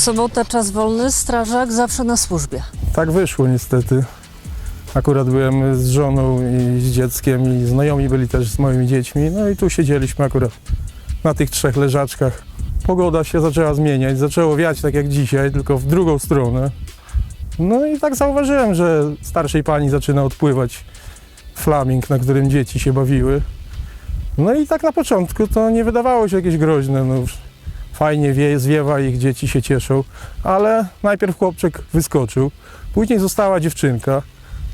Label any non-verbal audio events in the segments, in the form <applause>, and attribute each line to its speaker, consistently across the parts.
Speaker 1: Sobota, czas wolny, strażak zawsze na służbie.
Speaker 2: Tak wyszło niestety. Akurat byłem z żoną i z dzieckiem i znajomi byli też z moimi dziećmi. No i tu siedzieliśmy akurat na tych trzech leżaczkach. Pogoda się zaczęła zmieniać, zaczęło wiać tak jak dzisiaj, tylko w drugą stronę. No i tak zauważyłem, że starszej pani zaczyna odpływać flaming, na którym dzieci się bawiły. No i tak na początku to nie wydawało się jakieś groźne. No fajnie wieje, zwiewa, ich dzieci się cieszą, ale najpierw chłopczyk wyskoczył, później została dziewczynka.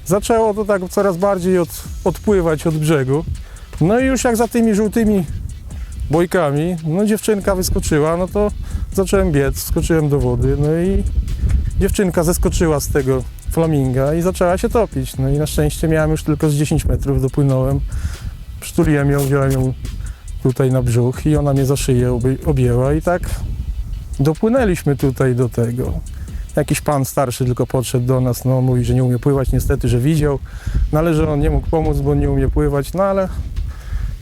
Speaker 2: Zaczęło to tak coraz bardziej od, odpływać od brzegu. No i już jak za tymi żółtymi bojkami, no dziewczynka wyskoczyła, no to zacząłem biec, skoczyłem do wody, no i dziewczynka zeskoczyła z tego flaminga i zaczęła się topić. No i na szczęście miałem już tylko z 10 metrów, dopłynąłem, przytuliłem ją, wziąłem ją tutaj na brzuch i ona mnie za szyję objęła i tak dopłynęliśmy tutaj do tego. Jakiś pan starszy tylko podszedł do nas, no mówi, że nie umie pływać, niestety, że widział, no ale że on nie mógł pomóc, bo nie umie pływać, no ale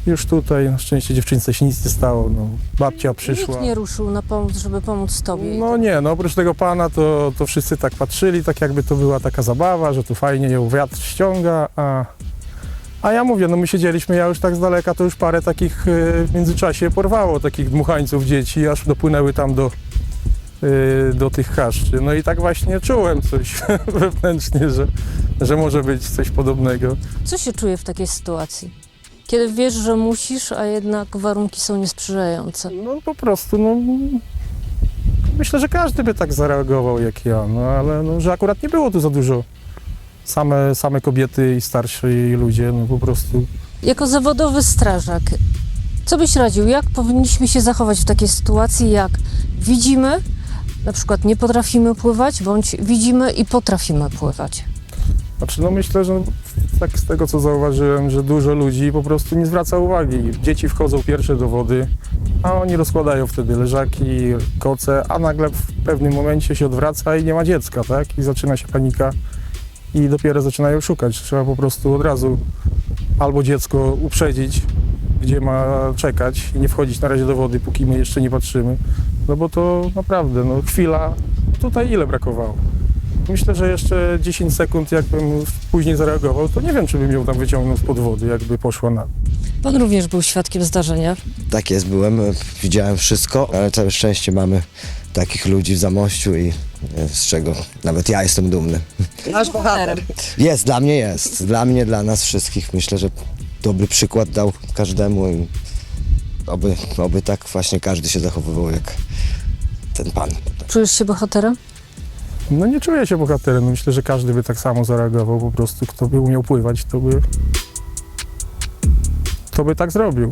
Speaker 2: już tutaj na szczęście dziewczynce się nic nie stało, no babcia przyszła.
Speaker 1: Nikt nie ruszył na pomoc, żeby pomóc tobie.
Speaker 2: No nie, no oprócz tego pana to, to wszyscy tak patrzyli, tak jakby to była taka zabawa, że tu fajnie ją wiatr ściąga, a, a ja mówię, no my siedzieliśmy, ja już tak z daleka, to już parę takich y, w międzyczasie porwało, takich dmuchańców dzieci, aż dopłynęły tam do, y, do tych chaszczy. No i tak właśnie czułem coś <laughs> wewnętrznie, że, że może być coś podobnego.
Speaker 1: Co się czuje w takiej sytuacji? Kiedy wiesz, że musisz, a jednak warunki są niesprzyjające.
Speaker 2: No po prostu, no myślę, że każdy by tak zareagował jak ja, no ale no, że akurat nie było tu za dużo. Same, same kobiety i starsi ludzie, no po prostu.
Speaker 1: Jako zawodowy strażak, co byś radził? Jak powinniśmy się zachować w takiej sytuacji, jak widzimy, na przykład nie potrafimy pływać, bądź widzimy i potrafimy pływać?
Speaker 2: Znaczy no myślę, że tak z tego co zauważyłem, że dużo ludzi po prostu nie zwraca uwagi. Dzieci wchodzą pierwsze do wody, a oni rozkładają wtedy leżaki, koce, a nagle w pewnym momencie się odwraca i nie ma dziecka, tak? I zaczyna się panika i dopiero zaczynają szukać. Trzeba po prostu od razu albo dziecko uprzedzić, gdzie ma czekać i nie wchodzić na razie do wody, póki my jeszcze nie patrzymy. No bo to naprawdę, no chwila, tutaj ile brakowało? Myślę, że jeszcze 10 sekund, jakbym później zareagował, to nie wiem, czy bym ją tam wyciągnął spod wody, jakby poszła na.
Speaker 1: Pan również był świadkiem zdarzenia.
Speaker 3: Tak jest, byłem, widziałem wszystko, ale całe szczęście mamy takich ludzi w Zamościu i e, z czego nawet ja jestem dumny.
Speaker 1: Nasz bohater.
Speaker 3: Jest, dla mnie jest, dla mnie, dla nas wszystkich. Myślę, że dobry przykład dał każdemu i oby, oby tak właśnie każdy się zachowywał jak ten pan.
Speaker 1: Czujesz się bohaterem?
Speaker 2: No nie czuję się bohaterem. No Myślę, że każdy by tak samo zareagował. Po prostu kto by umiał pływać, to by. To by tak zrobił.